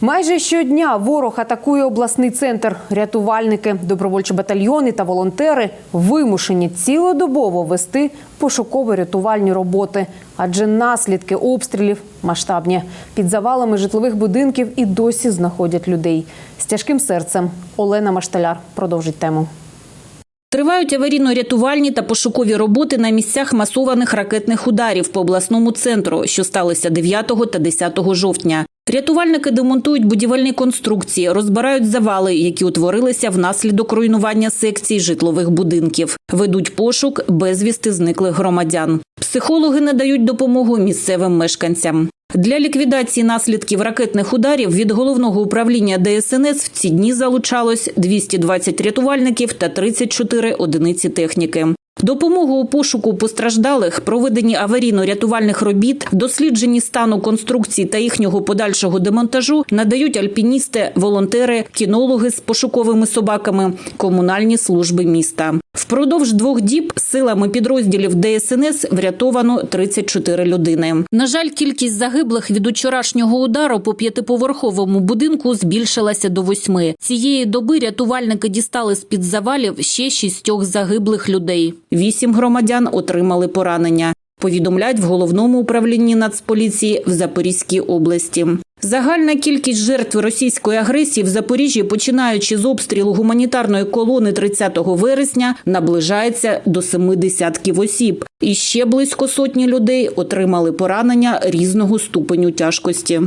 Майже щодня ворог атакує обласний центр. Рятувальники, добровольчі батальйони та волонтери вимушені цілодобово вести пошуково-рятувальні роботи, адже наслідки обстрілів масштабні. Під завалами житлових будинків і досі знаходять людей. З тяжким серцем Олена Машталяр продовжить тему. Тривають аварійно-рятувальні та пошукові роботи на місцях масованих ракетних ударів по обласному центру, що сталися 9 та 10 жовтня. Рятувальники демонтують будівельні конструкції, розбирають завали, які утворилися внаслідок руйнування секцій житлових будинків. Ведуть пошук безвісти зниклих громадян. Психологи надають допомогу місцевим мешканцям. Для ліквідації наслідків ракетних ударів від головного управління ДСНС в ці дні залучалось 220 рятувальників та 34 одиниці техніки. Допомогу у пошуку постраждалих, проведенні аварійно-рятувальних робіт, дослідженні стану конструкцій та їхнього подальшого демонтажу надають альпіністи, волонтери, кінологи з пошуковими собаками, комунальні служби міста. Впродовж двох діб силами підрозділів ДСНС врятовано 34 людини. На жаль, кількість загиблих від учорашнього удару по п'ятиповерховому будинку збільшилася до восьми. Цієї доби рятувальники дістали з під завалів ще шістьох загиблих людей. Вісім громадян отримали поранення. Повідомляють в головному управлінні Нацполіції в Запорізькій області. Загальна кількість жертв російської агресії в Запоріжжі, починаючи з обстрілу гуманітарної колони 30 вересня, наближається до семи десятків осіб. І ще близько сотні людей отримали поранення різного ступеню тяжкості.